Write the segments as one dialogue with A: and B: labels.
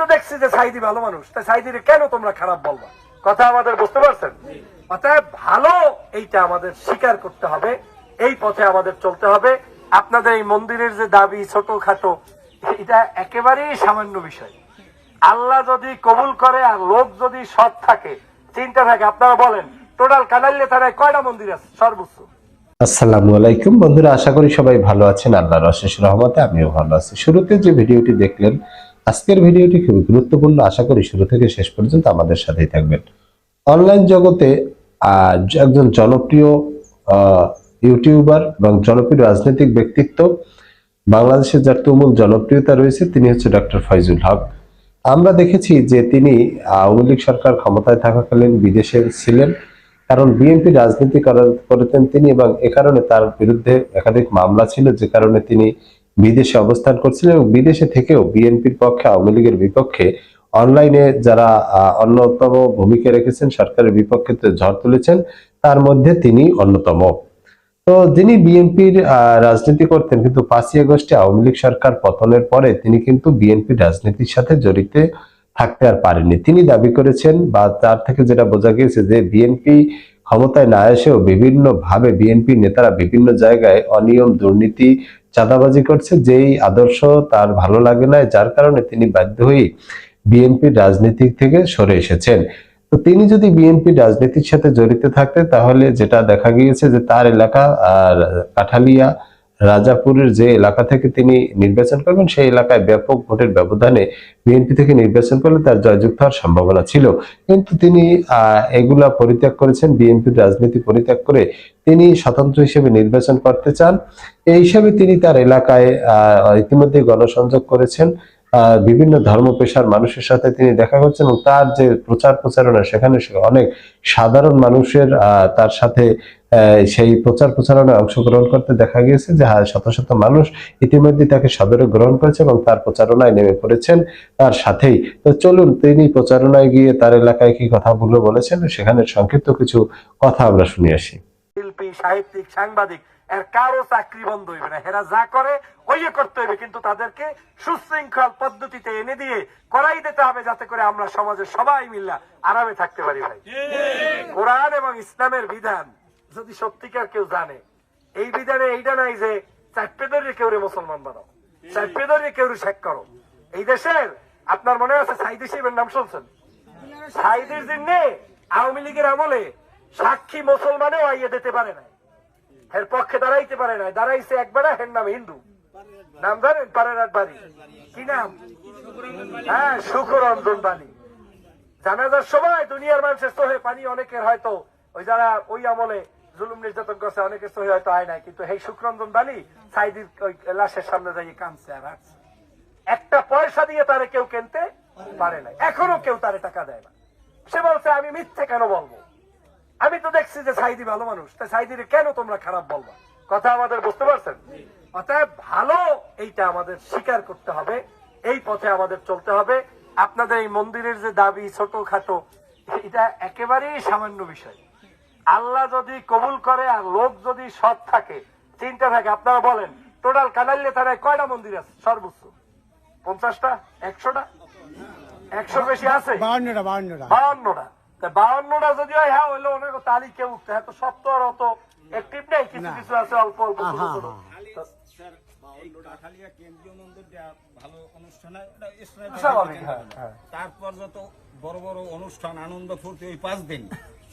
A: তো দেখছি যে সাইদি ভালো মানুষ। তাই সাইদির কেন তোমরা খারাপ বলবা? কথা আমাদের বুঝতে পারছেন? অতএব ভালো এইটা আমাদের স্বীকার করতে হবে। এই পথে আমাদের চলতে হবে। আপনাদের এই মন্দিরের যে দাবি ছোট খাটো এটা একেবারেই সামান্য বিষয়। আল্লাহ যদি কবুল করে আর লোক যদি সৎ থাকে, চিন্তা থাকে, আপনারা বলেন, টোটাল কানাল্লে থানায় কয়টা মন্দির আছে? সর্বোচ্চ।
B: আসসালামু আলাইকুম। বন্ধুরা, আশা করি সবাই ভালো আছেন। আল্লাহর অশেষ রহমতে আমিও ভালো আছি। শুরুতে যে ভিডিওটি দেখলেন আজকের ভিডিওটি খুবই গুরুত্বপূর্ণ। আশা করি শুরু থেকে শেষ পর্যন্ত আমাদের সাথেই থাকবেন। অনলাইন জগতে একজন জনপ্রিয় ইউটিউবার এবং জনপ্রিয় রাজনৈতিক ব্যক্তিত্ব, বাংলাদেশে যার তুমুল জনপ্রিয়তা রয়েছে, তিনি হচ্ছে ডক্টর ফয়জুল হক। আমরা দেখেছি যে তিনি আওয়ামী লীগ সরকার ক্ষমতায় থাকাকালীন বিদেশে ছিলেন, কারণ বিএনপি রাজনীতি করতেন তিনি এবং এ কারণে তার বিরুদ্ধে একাধিক মামলা ছিল, যে কারণে তিনি বিদেশে অবস্থান করছিলেন এবং বিদেশে থেকেও বিএনপির পক্ষে, আওয়ামী লীগের বিপক্ষে অনলাইনে যারা অন্যতম ভূমিকা রেখেছেন, সরকারের বিপক্ষে ঝড় তুলেছেন, তার মধ্যে তিনি অন্যতম। তো যিনি বিএনপির রাজনীতি করতেন, কিন্তু পাঁচই আগস্টে আওয়ামী লীগ সরকার পতনের পরে তিনি কিন্তু বিএনপির রাজনীতির সাথে জড়িত থাকতে আর পারেননি। তিনি দাবি করেছেন বা তার থেকে যেটা বোঝা গিয়েছে যে বিএনপি ক্ষমতায় না এসেও বিভিন্ন ভাবে বিএনপি নেতারা বিভিন্ন জায়গায় অনিয়ম, দুর্নীতি চাঁদাবাজি করছে, যেই আদর্শ তার ভালো লাগে না যার কারণে তিনি বাধ্য হয়ে বিএনপির রাজনীতি থেকে সরে এসেছেন। তো তিনি যদি বিএনপি রাজনীতির সাথে জড়িত থাকতেন, তাহলে যেটা দেখা গিয়েছে যে তার এলাকা আর কাঠালিয়া রাজাপুরের যে এলাকা থেকে তিনি নির্বাচন করবেন সেই এলাকায় ব্যাপক ভোটের ব্যবধানে বিএনপি থেকে নির্বাচন করলে তার জয়যুক্ত হওয়ার সম্ভাবনা ছিল। কিন্তু তিনি এগুলা পরিত্যাগ করেছেন বিএনপির রাজনীতি পরিত্যাগ করে তিনি স্বতন্ত্র হিসেবে নির্বাচন করতে চান। এই হিসাবে তিনি তার এলাকায় আহ, ইতিমধ্যে গণসংযোগ করেছেন। বিভিন্ন ধর্ম পেশার মানুষের সাথে তিনি দেখা করছেন এবং তার যে প্রচার প্রচারণা, সেখানে অনেক সাধারণ মানুষের তার সাথে সেই প্রচার প্রচারণায় অংশগ্রহণ করতে দেখা গিয়েছে যে হ্যাঁ শত শত মানুষ ইতিমধ্যে তাকে সদরে গ্রহণ করেছে এবং তার প্রচারণায় নেমে পড়েছেন তার সাথেই। তো চলুন, তিনি প্রচারণায় গিয়ে তার এলাকায় কি কথাগুলো বলেছেন, সেখানে সংক্ষিপ্ত কিছু কথা আমরা শুনে আসি।
A: শিল্পী, সাহিত্যিক, সাংবাদিক কারও চাকরি বন্ধ হইবে না। হেরা যা করে ওই করতে হইবে, কিন্তু তাদেরকে সুশৃঙ্খল পদ্ধতিতে এনে দিয়ে করাই দিতে হবে যাতে করে আমরা সমাজের সবাই মিল্লা আরামে থাকতে পারি ভাই। কোরআন এবং ইসলামের বিধান, যদি সত্যিকার কেউ জানে, এই বিধানে এইটা নাই যে চারটে ধরে কেউ মুসলমান বানাও চারটে ধরে কেউ শেখ করো। এই দেশের, আপনার মনে আছে সাইদি সাহেবের নাম শুনছেন? সাইদের জন্য আওয়ামী লীগের আমলে সাক্ষী মুসলমানেও আইয়ে দিতে পারে না এর পক্ষে দাঁড়াইতে পারে না দাঁড়াইছে একবার হের নাম হিন্দু। নাম জানেন? পারেরাট বাড়ি কি নাম? হ্যাঁ সুখরঞ্জন বাণী জানাজার সময় দুনিয়ার মানুষের সহে পানি, অনেকের হয়তো ওই যারা ওই আমলে জুলুম নির্যাতন করছে, অনেকের সহে হয়তো আয় নাই। কিন্তু এই সুখরঞ্জন বাণী সাইদির ওই লাশের সামনে যাই কামছে আর একটা পয়সা দিয়ে তারে কেউ কিনতে পারে না এখনও কেউ তারে টাকা দেয় না। সে বলছে, আমি মিথ্যে কেন বলব? আমি তো দেখছি যে সাইদি ভালো মানুষ। তাই সাইদির কেন তোমরা খারাপ বলবা? কথা আমাদের বুঝতে পারছেন? অতএব ভালো এইটা আমাদের স্বীকার করতে হবে। এই পথে আমাদের চলতে হবে। আপনাদের এই মন্দিরের যে দাবি ছোট খাটো এটা একেবারেই সামান্য বিষয়। আল্লাহ যদি কবুল করে আর লোক যদি সৎ থাকে চিন্তা থাকে আপনারা বলেন টোটাল কানাল্লে থানায় কয়টা মন্দির আছে সর্বোচ্চ? পঞ্চাশটা? একশোটা? একশো বেশি আছে?
C: বাউন্নটা বাউন্নটা
A: বাউন্নটা বাউন্নটা যদি হয় হ্যাঁ হইল অনেক তালিকে উঠতে? হ্যাঁ তো আর অত অ্যাক্টিভ নেই কিছু কিছু আছে অল্প অল্প
D: হয়।
A: হ্যাঁ।
D: তারপর যত বড় বড় অনুষ্ঠান আনন্দ ফুর্তি ওই পাঁচ দিন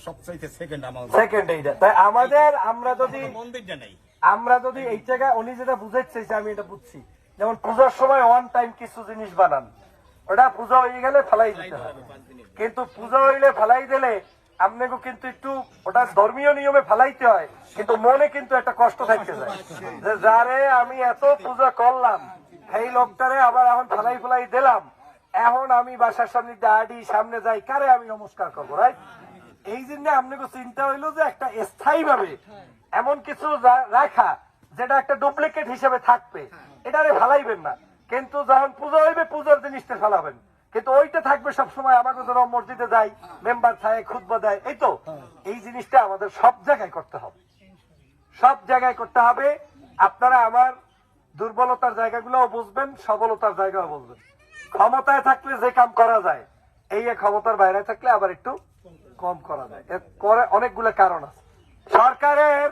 D: সবচাইতে সেকেন্ড আমাদের
A: সেকেন্ড এইটা। তাই আমাদের আমরা যদি
D: মন্দিরটা নেই।
A: আমরা যদি এই জায়গায় উনি যেটা বুঝাচ্ছে আমি এটা বুঝছি। যেমন পূজার সময় ওয়ান টাইম কিছু জিনিস বানান। ওটা পূজা হয়ে গেলে ফেলাই দিতে হবে। কিন্তু পূজা হইলে ফেলাই দিলে আপনাকে কিন্তু একটু ওটা ধর্মীয় নিয়মে ফেলাইতে হয়। কিন্তু মনে কিন্তু একটা কষ্ট থাকতে যায়। যে যারে আমি এত পূজা করলাম, সেই লোকটারে আবার এখন ফেলাই ফেলাই দিলাম, এখন আমি বাসার সামনে দাঁড়ি সামনে যাই, কারে আমি নমস্কার করব রাইট এই জন্য আপনাকে চিন্তা হইল যে একটা স্থায়ী ভাবে এমন কিছু রাখা, যেটা একটা ডুপ্লিকেট হিসেবে থাকবে, এটারে ফেলাইবেন না। কিন্তু যখন পূজা হইবে, পূজার জিনিসটা ফেলাবেন। কিন্তু ওইটা থাকবে সবসময় আমাকে ধরো মসজিদে যাই মেম্বার থাকে খুদবা দেয় এই তো? এই জিনিসটা আমাদের সব জায়গায় করতে হবে। সব জায়গায় করতে হবে আপনারা আমার দুর্বলতার জায়গাগুলোও বুঝবেন সবলতার জায়গাও বুঝবেন। ক্ষমতায় থাকলে যে কাম করা যায় এই ক্ষমতার বাইরে থাকলে আবার একটু কম করা যায়। এর করে অনেকগুলো কারণ আছে। সরকারের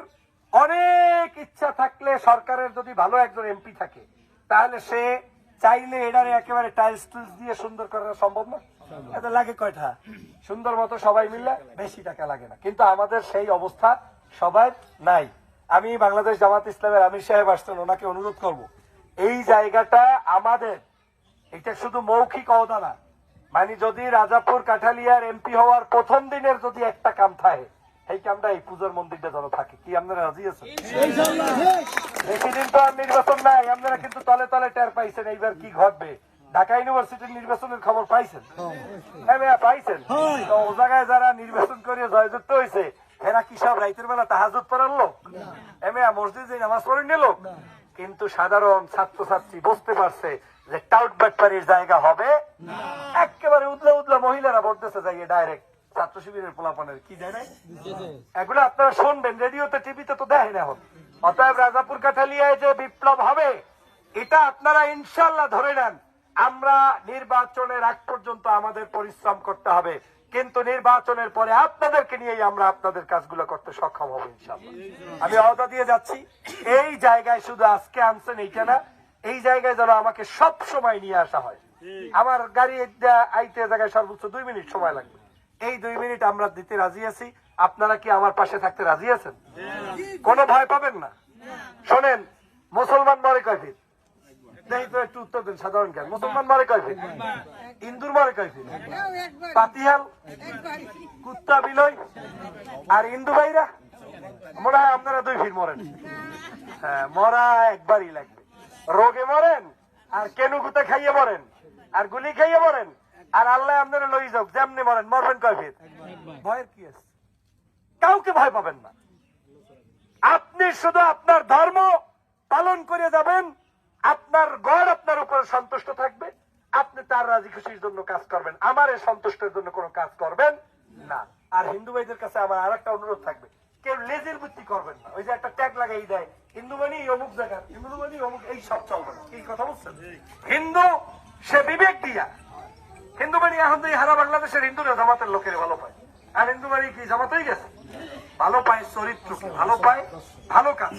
A: অনেক ইচ্ছা থাকলে সরকারের যদি ভালো একজন এমপি থাকে তাহলে সে চাইলে এটারে একেবারে টাইলস টুলস দিয়ে সুন্দর করা সম্ভব না। এত লাগে কয়টা? সুন্দর মতো সবাই মিললে বেশি টাকা লাগে না। কিন্তু আমাদের সেই অবস্থা সবার নাই। আমি বাংলাদেশ জামাত ইসলামের আমির সাহেব আসছেন, ওনাকে অনুরোধ করব, এই জায়গাটা আমাদের, এটা শুধু মৌখিক অবদান না। মানে যদি রাজাপুর কাঠালিয়ার এমপি হওয়ার প্রথম দিনের যদি একটা কাম থাকে এই কামটা এই পুজোর মন্দিরটা যেন থাকে। কি আপনারা রাজি আছেন? বেশি দিন তো আর নির্বাচন নাই আপনারা কিন্তু তলে তলে টের পাইছেন এইবার কি ঘটবে। ঢাকা ইউনিভার্সিটির নির্বাচনের খবর পাইছেন? হ্যাঁ। ভাইয়া, পাইছেন। তো ও জায়গায় যারা নির্বাচন করে জয়যুক্ত হয়েছে এরা কি সব রাইতের বেলা তাহাজুদ পড়ার লোক? এমএ মসজিদ যে নামাজ পড়েন লোক? কিন্তু সাধারণ ছাত্রছাত্রী বুঝতে পারছে যে টাউট বাটপারির জায়গা হবে। একেবারে উদলা উদলা মহিলারা বলতেছে যাইয়ে ডাইরেক্ট ছাত্র শিবিরের পোলাপানের কি নাই এগুলো আপনারা শুনবেন রেডিওতে টিভিতে তো দেখেন এখন। অতএব রাজাপুর কাঠালিয়ায় যে বিপ্লব হবে, এটা আপনারা ইনশাল্লাহ ধরে নেন। আমরা নির্বাচনের আগ পর্যন্ত আমাদের পরিশ্রম করতে হবে। কিন্তু নির্বাচনের পরে আপনাদেরকে নিয়েই আমরা আপনাদের কাজগুলো করতে সক্ষম হব আমি অদা দিয়ে যাচ্ছি। এই জায়গায় শুধু আজকে আনছেন এইটা না, এই জায়গায় যেন আমাকে সব সময় নিয়ে আসা হয়। আমার গাড়ি আইতে জায়গায় সর্বোচ্চ দুই মিনিট সময় লাগবে। এই দুই মিনিট আমরা দিতে রাজি আছি। আপনারা কি আমার পাশে থাকতে রাজি আছেন? কোনো ভয় পাবেন না। শোনেন, মুসলমান মরে তো একটু উত্তর দেন, সাধারণ জ্ঞান। মুসলমান মরে কয় ইন্দুর মরে কয় পাতিহাল? কুত্তা বিলয়? আর ইন্দু ভাইরা? মনে হয় আপনারা দুই ফিট মরেন। হ্যাঁ মরা একবারই লাগবে। রোগে মরেন, আর কেনুকুতে খাইয়ে মরেন, আর গুলি খাইয়ে মরেন, আর আল্লাহ আপনারা লই যাও যেমনি মরেন, মরবেন কয় ফিট ভয়ের কি আছে? কাউকে ভয় পাবেন না। আপনি শুধু আপনার ধর্ম পালন করে যাবেন, আপনার গড় আপনার উপর সন্তুষ্ট থাকবে, আপনি তার রাজি খুশির জন্য কাজ করবেন। আমার এই সন্তুষ্টের জন্য কোনো কাজ করবেন না। আর হিন্দু ভাইদের কাছে আমার আর একটা অনুরোধ থাকবে, কেউ লেজের বুদ্ধি করবেন না। ওই যে একটা ট্যাগ লাগাই দেয়, হিন্দু মানে অমুক জায়গা হিন্দু মানে অমুক, এই সব চলবে এই কথা বলছেন? হিন্দু, সে বিবেক দিয়া। হিন্দু বাড়ি এখন এই হারা বাংলাদেশের হিন্দুরা জামাতের লোকের ভালো পায়। আর হিন্দু বাড়ি কি জামাত হয়ে গেছে? ভালো পায় চরিত্র ভালো পায়? ভালো কাজ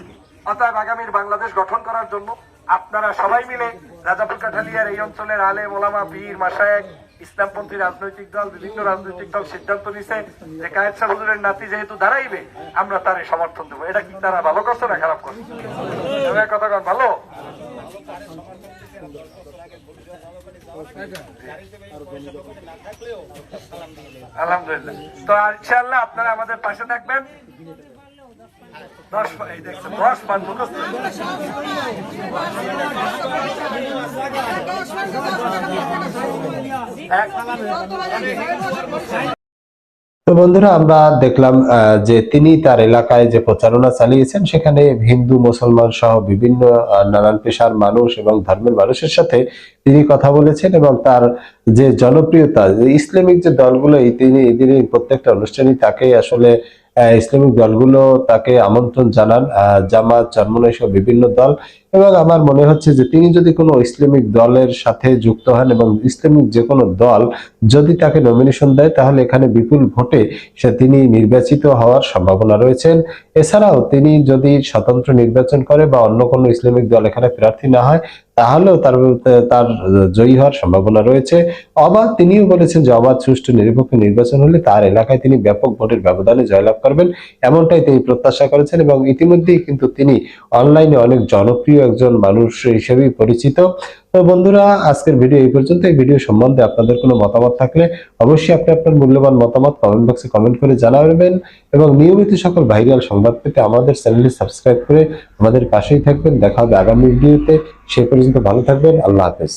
A: অতএব আগামীর বাংলাদেশ গঠন করার জন্য আপনারা সবাই মিলে রাজাপুর কাঠালিয়ার এই অঞ্চলের আলে মোলামা পীর মাসায়েক ইসলামপন্থী রাজনৈতিক দল, বিভিন্ন রাজনৈতিক দল সিদ্ধান্ত নিছে যে কায়েদ শাহ হুজুরের নাতি যেহেতু দাঁড়াইবে, আমরা তারে সমর্থন দেবো। এটা কি তারা ভালো করছে না খারাপ করছে? কথা ভালো? আলহামদুলিল্লাহ। তো ইনশাআল্লাহ আপনারা আমাদের পাশে থাকবেন। দশ এই দেখছেন দশ পান মুখস্থ।
B: তো বন্ধুরা, আমরা দেখলাম যে তিনি তার এলাকায় যে প্রচারণা চালিয়েছেন, সেখানে হিন্দু, মুসলমান সহ বিভিন্ন নানান পেশার মানুষ এবং ধর্মের মানুষের সাথে তিনি কথা বলেছেন এবং তার যে জনপ্রিয়তা ইসলামিক যে দলগুলো তিনি তিনি প্রত্যেকটা অনুষ্ঠানে তাকে আসলে ইসলামিক দলগুলো তাকে আমন্ত্রণ জানান। জামাত, চরমনাই সহ বিভিন্ন দল এবং আমার মনে হচ্ছে যে তিনি যদি কোনো ইসলামিক দলের সাথে যুক্ত হন এবং ইসলামিক যে কোনো দল যদি তাকে নমিনেশন দেয়, তাহলে এখানে বিপুল ভোটে সে তিনি নির্বাচিত হওয়ার সম্ভাবনা রয়েছেন এছাড়াও তিনি যদি স্বতন্ত্র নির্বাচন করে বা অন্য কোনো ইসলামিক দল এখানে প্রার্থী না হয়, তাহলেও তার তার জয়ী হওয়ার সম্ভাবনা রয়েছে। অবাধ তিনিও বলেছেন যে অবাধ সুষ্ঠু নিরপেক্ষ নির্বাচন হলে তার এলাকায় তিনি ব্যাপক ভোটের ব্যবধানে জয়লাভ করবেন। এমনটাই তিনি প্রত্যাশা করেছেন এবং ইতিমধ্যেই কিন্তু তিনি অনলাইনে অনেক জনপ্রিয় একজন মানুষ হিসেবেই পরিচিত। তো বন্ধুরা, আজকের ভিডিও এই পর্যন্ত। এই ভিডিও সম্বন্ধে আপনাদের কোনো মতামত থাকলে অবশ্যই আপনি আপনার মূল্যবান মতামত কমেন্ট বক্সে কমেন্ট করে জানাবেন এবং নিয়মিত সকল ভাইরাল সংবাদ পেতে আমাদের চ্যানেলটি সাবস্ক্রাইব করে আমাদের পাশেই থাকবেন। দেখা হবে আগামী ভিডিওতে। সে পর্যন্ত ভালো থাকবেন। আল্লাহ হাফেজ।